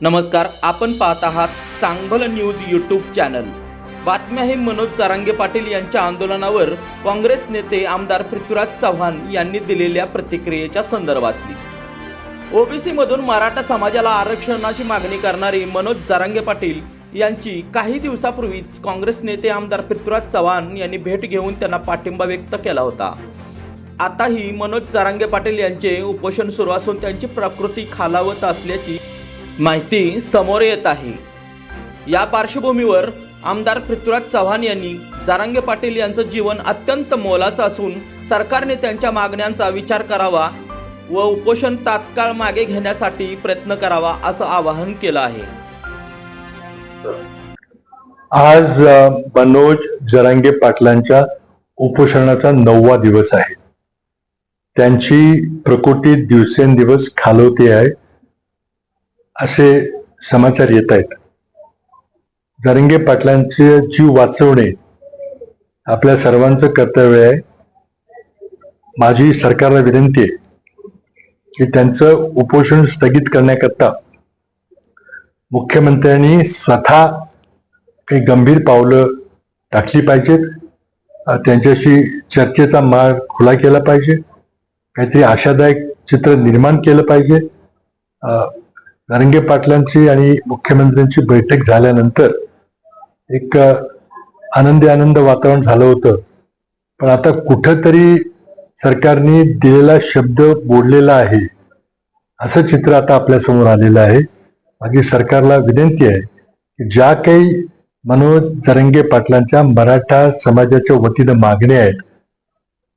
नमस्कार आपण पाहत आहात चांगभल न्यूज यूट्यूब चॅनल. बातम्या हे मनोज चारांगे पाटील यांच्या आंदोलनावर काँग्रेस नेते आमदार पृथ्वीराज चव्हाण यांनी दिलेल्या प्रतिक्रियेच्या संदर्भातली. ओबीसी मधून मराठा समाजाला आरक्षणाची मागणी करणारी मनोज जारांगे पाटील यांची काही दिवसापूर्वीच काँग्रेस नेते आमदार पृथ्वीराज चव्हाण यांनी भेट घेऊन त्यांना पाठिंबा व्यक्त केला होता. आताही मनोज जारांगे पाटील यांचे उपोषण सुरू असून त्यांची प्रकृती खालावत असल्याची माहिती समोर येत आहे. या पार्श्वभूमीवर आमदार पृथ्वीराज चव्हाण यांनी जारांगे पाटील यांचं जीवन अत्यंत मोलाचं असून सरकारने त्यांच्या मागण्यांचा विचार करावा व उपोषण तात्काळ मागे घेण्यासाठी प्रयत्न करावा असं आवाहन केलं आहे. आज मनोज जरांगे पाटलांच्या उपोषणाचा नववा दिवस आहे. त्यांची प्रकृती दिवसेंदिवस खालवते आहे. असे समाचार येत आहेत. जरंगे पाटलांचे जीव वाचवणे आपल्या सर्वांचं कर्तव्य आहे. माझी सरकारला विनंती आहे की त्यांचं उपोषण स्थगित करण्याकरता मुख्यमंत्र्यांनी स्वतः काही गंभीर पावलं टाकली पाहिजेत. त्यांच्याशी चर्चेचा मार्ग खुला केला पाहिजे. काहीतरी आशादायक चित्र निर्माण केलं पाहिजे. नारंगे पाटलांची आणि मुख्यमंत्र्यांची बैठक झाल्यानंतर एक आनंदी आनंद वातावरण झालं होतं. पण आता कुठंतरी सरकारने दिलेला शब्द बोललेला आहे असं चित्र आता आपल्यासमोर आलेलं आहे. माझी सरकारला विनंती आहे की ज्या काही मनोज जरंगे पाटलांच्या मराठा समाजाच्या वतीनं मागण्या आहेत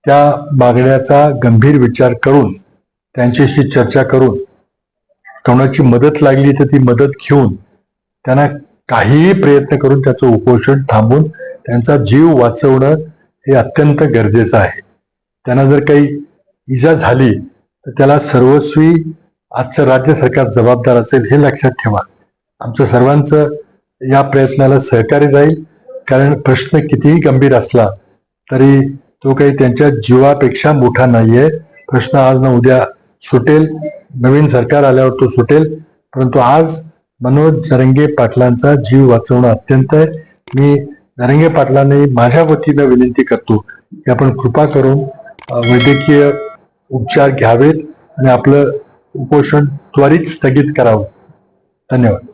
त्या मागण्याचा गंभीर विचार करून त्यांच्याशी चर्चा करून कोणाची मदत लागली तर ती मदत घेऊन त्यांना काहीही प्रयत्न करून त्याचं उपोषण थांबून त्यांचा जीव वाचवणं हे अत्यंत गरजेचं आहे. त्यांना जर काही इजा झाली तर त्याला सर्वस्वी आजचं राज्य सरकार जबाबदार असेल हे लक्षात ठेवा. आमचं सर्वांचं या प्रयत्नाला सहकार्य राहील कारण प्रश्न कितीही गंभीर असला तरी तो काही त्यांच्या जीवापेक्षा मोठा नाहीये. प्रश्न आज ना उद्या सुटेल. नवीन सरकार आल्यावर तो सुटेल. परंतु आज मनोज जरंगे पाटलांचा जीव वाचवणं अत्यंत आहे. मी जरंगे पाटलांनी माझ्या वतीनं विनंती करतो की आपण कृपा करून वैद्यकीय उपचार घ्यावेत आणि आपलं उपोषण त्वरित स्थगित करावं. धन्यवाद.